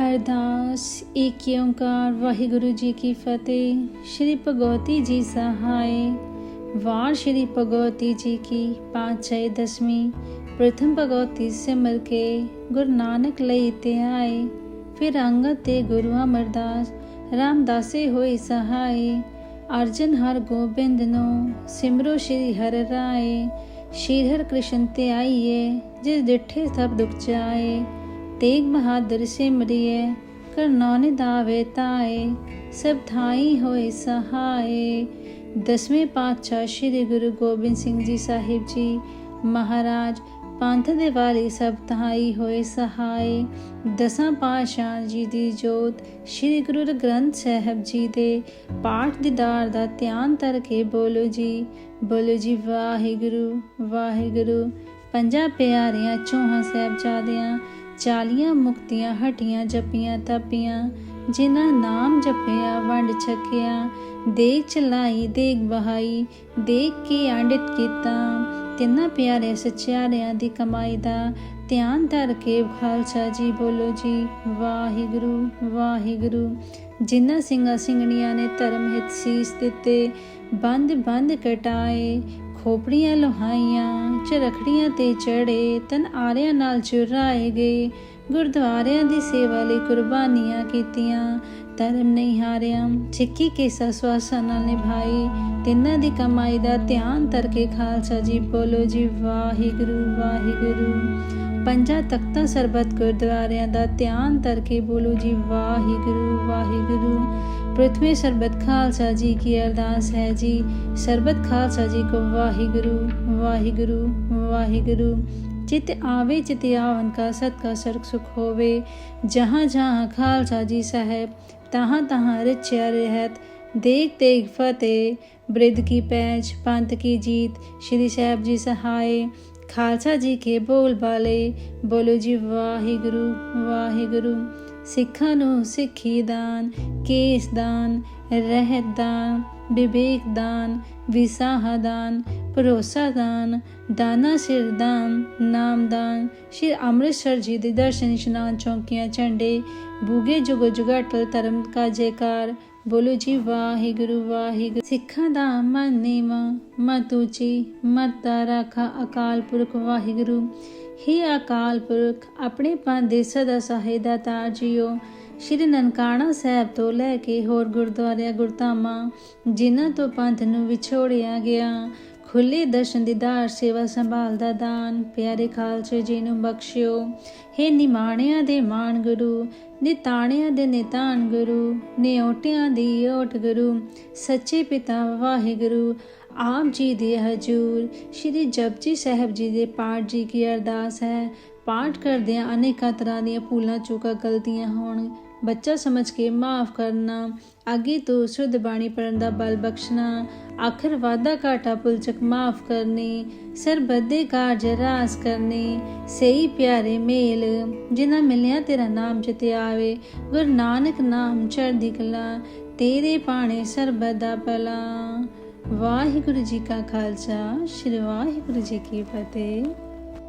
ਅਰਦਾਸ, ਏਕ ਓੰਕਾਰ, ਵਾਹਿਗੁਰੂ ਜੀ ਕੀ ਫਤਿਹ। ਸ਼੍ਰੀ ਭਗਵਤੀ ਜੀ ਸਹਾਇ। ਵਾਰ ਸ਼੍ਰੀ ਭਗਵਤੀ ਜੀ ਕੀ ਪਾਂਚੈ ਦਸਵੀਂ। ਪ੍ਰਥਮ ਭਗਵਤੀ ਸਿਮਰ ਕੇ ਗੁਰੂ ਨਾਨਕ ਲਈ ਤੇ ਆਏ ਫਿਰ ਅੰਗਦ ਤੇ ਗੁਰੂ ਅਮਰਦਾਸ, ਰਾਮਦਾਸੇ ਹੋਏ ਸਹਾਇ। ਅਰਜਨ ਹਰ ਗੋਬਿੰਦ ਨੂੰ ਸਿਮਰੋ ਸ਼੍ਰੀ ਹਰਿ ਰਾਏ। ਸ਼੍ਰੀ ਹਰਿ ਕ੍ਰਿਸ਼ਨ ਤੇ ਆਈਏ ਜਿਸ ਡਿਠੇ ਸਭ ਦੁਖ ਜਾਏ ਤੇਗ ਬਹਾਦਰ ਸਿਮਰਿਏ ਕਰਨੌ ਨਿਦਾਵੇ ਤਾਏ, ਸਭ ਥਾਈ ਹੋਏ ਸਹਾਏ। ਦਸਵੇਂ ਪਾਤਸ਼ਾਹ ਸ੍ਰੀ ਗੁਰੂ ਗੋਬਿੰਦ ਸਿੰਘ ਜੀ ਸਾਹਿਬ ਜੀ ਮਹਾਰਾਜ, ਪੰਥ ਦੇ ਵਾਲੀ ਸਭ ਥਾਈ ਹੋਏ ਸਹਾਏ। ਦਸਾਂ ਪਾਤਸ਼ਾਹ ਜੀ ਦੀ ਜੋਤ ਸ੍ਰੀ ਗੁਰੂ ਗ੍ਰੰਥ ਸਾਹਿਬ ਜੀ ਦੇ ਪਾਠ ਦੀਦਾਰ ਦਾ ਧਿਆਨ ਧਰ ਕੇ ਬੋਲੋ ਜੀ। ਬੋਲੋ ਜੀ, ਵਾਹਿਗੁਰੂ ਵਾਹਿਗੁਰੂ। ਪੰਜਾਂ ਪਿਆਰਿਆਂ, ਚੋਹਾਂ ਸਾਹਿਬਜ਼ਾਦਿਆਂ ਚਾਲੀਆਂ ਮੁਕਤੀਆਂ ਹਟੀਆਂ ਜਪੀਆਂ ਤਪੀਆਂ, ਜਿਨ੍ਹਾਂ ਨਾਮ ਜਪਿਆ ਵੰਡ ਛਕਿਆ। ਦੇਖ ਚਲਾਈ ਦੇਖ ਬਹਾਈ ਦੇਖ ਕੇ ਆਂਡਿਤ ਕੀਤਾ। ਤਿੰਨਾਂ ਪਿਆਰੇ ਸਚਿਆਰਿਆਂ ਦੀ ਕਮਾਈ ਦਾ ਧਿਆਨ ਧਰ ਕੇ ਖਾਲਸਾ ਜੀ ਬੋਲੋ ਜੀ, ਵਾਹਿਗੁਰੂ ਵਾਹਿਗੁਰੂ। ਜਿਨ੍ਹਾਂ ਸਿੰਘਾਂ ਸਿੰਘਣੀਆਂ ਨੇ ਧਰਮ ਹਿਤ ਸੀਸ ਦਿੱਤੇ ਬੰਦ ਬੰਦ ਕਟਾਏ ਖੋਪੜੀਆਂ ਲੋਹਾਈਆਂ ਚਰਖੜੀਆਂ ਤੇ ਚੜੇ, ਤਨ ਆਰਿਆਂ ਨਾਲ ਚੁਰਾਏ ਗਏ, ਗੁਰਦੁਆਰਿਆਂ ਦੀ ਸੇਵਾ ਲਈ ਕੁਰਬਾਨੀਆਂ ਕੀਤੀਆਂ। ਧਰਮ ਨਹੀਂ ਹਾਰਿਆ ਸਿੱਖੀ ਕੇਸਾ ਸਵਾਸਾਂ ਨਾਲ ਨਿਭਾਈ। ਤਿੰਨਾਂ ਦੀ ਕਮਾਈ ਦਾ ਧਿਆਨ ਧਰ ਕੇ ਖਾਲਸਾ ਜੀ ਬੋਲੋ ਜੀ, ਵਾਹਿਗੁਰੂ ਵਾਹਿਗੁਰੂ। ਪੰਜਾਂ ਤਖਤਾਂ ਸਰਬਤ ਗੁਰਦੁਆਰਿਆਂ ਦਾ ਧਿਆਨ ਧਰ ਕੇ ਬੋਲੋ ਜੀ ਵਾਹਿਗੁਰੂ ਵਾਹਿਗੁਰੂ ਪ੍ਰਥਮੇ ਸਰਬਤ ਖਾਲਸਾ ਜੀ ਕੀ ਅਰਦਾਸ ਹੈ ਜੀ ਸਰਬਤ ਖਾਲਸਾ ਜੀ ਕੋ ਵਾਹਿਗੁਰੂ ਵਾਹਿਗੁਰੂ ਵਾਹਿਗੁਰੂ चित आवे चित आवन का सत का सर्ग सुख होवे जहाँ जहाँ खालसा जी साहेब तहाँ तहाँ रिच्य रहत देख देख फतेह बृद्ध की पैच पंत की जीत श्री साहब जी सहाय ਖਾਲਸਾ ਜੀ ਕੇ ਬੋਲ ਬਾਲੇ। ਬੋਲੋ ਜੀ ਵਾਹਿਗੁਰੂ ਵਾਹਿਗੁਰੂ। ਸਿੱਖਾਂ ਨੂੰ ਸਿੱਖੀ ਦਾਨ, ਕੇਸ ਦਾਨ, ਰਹਿਤ ਦਾਨ, ਵਿਵੇਕ ਦਾਨ, ਵਿਸਾਹ ਦਾਨ, ਭਰੋਸਾ ਦਾਨ, ਦਾਨਾ ਸਿਰ ਦਾਨ, ਨਾਮ ਦਾਨ। ਸ਼੍ਰੀ ਅੰਮ੍ਰਿਤਸਰ ਜੀ ਦੇ ਦਰਸ਼ਨ ਇਸ਼ਨਾਨ ਚੌਂਕੀਆਂ ਝੰਡੇ, ਬੂਗੇ ਜੁਗੋ ਜੁਗਾਟਲ ਧਰਮ ਕਾ ਜੈਕਾਰ ਬੋਲੋ ਜੀ, ਵਾਹਿਗੁਰੂ ਵਾਹਿਗੁਰੂ। ਸਿੱਖਾਂ ਦਾ ਮਨ ਨੀਵਾ ਮਤ ਉੱਚੀ ਮਤ ਰਾਖਾ ਅਕਾਲ ਪੁਰਖ, ਵਾਹਿਗੁਰੂ। ਹੀ ਅਕਾਲ ਪੁਰਖ, ਆਪਣੇ ਪੰਥ ਦੇ ਸਦਾ ਸਹਾਇਤਾ ਤਾਰ ਜੀਓ ਸ਼੍ਰੀ ਨਨਕਾਣਾ ਸਾਹਿਬ ਤੋਂ ਲੈ ਕੇ ਹੋਰ ਗੁਰਦੁਆਰਿਆਂ, ਗੁਰਧਾਮਾਂ, ਜਿਨ੍ਹਾਂ ਤੋਂ ਪੰਥ ਨੂੰ ਵਿਛੋੜਿਆ ਗਿਆ। ਖੁੱਲੇ ਦਰਸ਼ਨ ਦੀਦਾਰ ਸੇਵਾ ਸੰਭਾਲ ਦਾ ਦਾਨ, ਪਿਆਰੇ ਖਾਲਸੇ ਜੀ ਨੂੰ ਬਖਸ਼ਿਓ। ਹੇ ਨਿਮਾਣਿਆਂ ਦੇ ਮਾਣ ਗੁਰੂ, ਨਿਤਾਣਿਆਂ ਦੇ ਨਿਤਾਨ ਗੁਰੂ ਨਿਉਟਿਆਂ ਦੀ ਓਟ ਗੁਰੂ, ਸੱਚੇ ਪਿਤਾ ਵਾਹਿਗੁਰੂ, ਆਪ ਜੀ ਦੇ ਹਜੂਰ। ਸ਼੍ਰੀ ਜਪਜੀ ਸਾਹਿਬ ਜੀ ਦੇ ਪਾਠ ਜੀ ਕੀ ਅਰਦਾਸ ਹੈ? ਪਾਠ ਕਰਦਿਆਂ ਅਨੇਕਾਂ ਤਰ੍ਹਾਂ ਦੀਆਂ ਭੁੱਲਾਂ ਚੁੱਕਾ ਗਲਤੀਆਂ ਹੋਣ ਬੱਚਾ ਸਮਝ ਕੇ ਮਾਫ ਕਰਨਾ, ਅੱਗੇ ਤੋਂ ਸ਼ੁੱਧ ਬਾਣੀ ਪੜਨ ਦਾ ਬਲ ਬਖਸ਼ਣਾ, ਆਖਰ ਵਾਦਾ ਘਾਟਾ ਪੁਲਚਕ ਮਾਫ ਕਰਨੀ ਸਰਬੱਦੇ ਕਾਰਜ ਰਾਸ ਕਰਨੀ, ਸਹੀ ਪਿਆਰੇ ਮੇਲ, ਜਿਨ੍ਹਾਂ ਮਿਲਿਆ ਤੇਰਾ ਨਾਮ ਜਿਤੇ ਆਵੇ, ਗੁਰੂ ਨਾਨਕ ਨਾਮ ਚੜ੍ਹਦੀ ਕਲਾ, ਤੇਰੇ ਪਾਣੇ ਸਰਬਦਾ ਭਲਾ। ਵਾਹਿਗੁਰੂ ਜੀ ਕਾ ਖਾਲਸਾ, ਸ੍ਰੀ ਵਾਹਿਗੁਰੂ ਜੀ ਕੀ ਫਤਿਹ।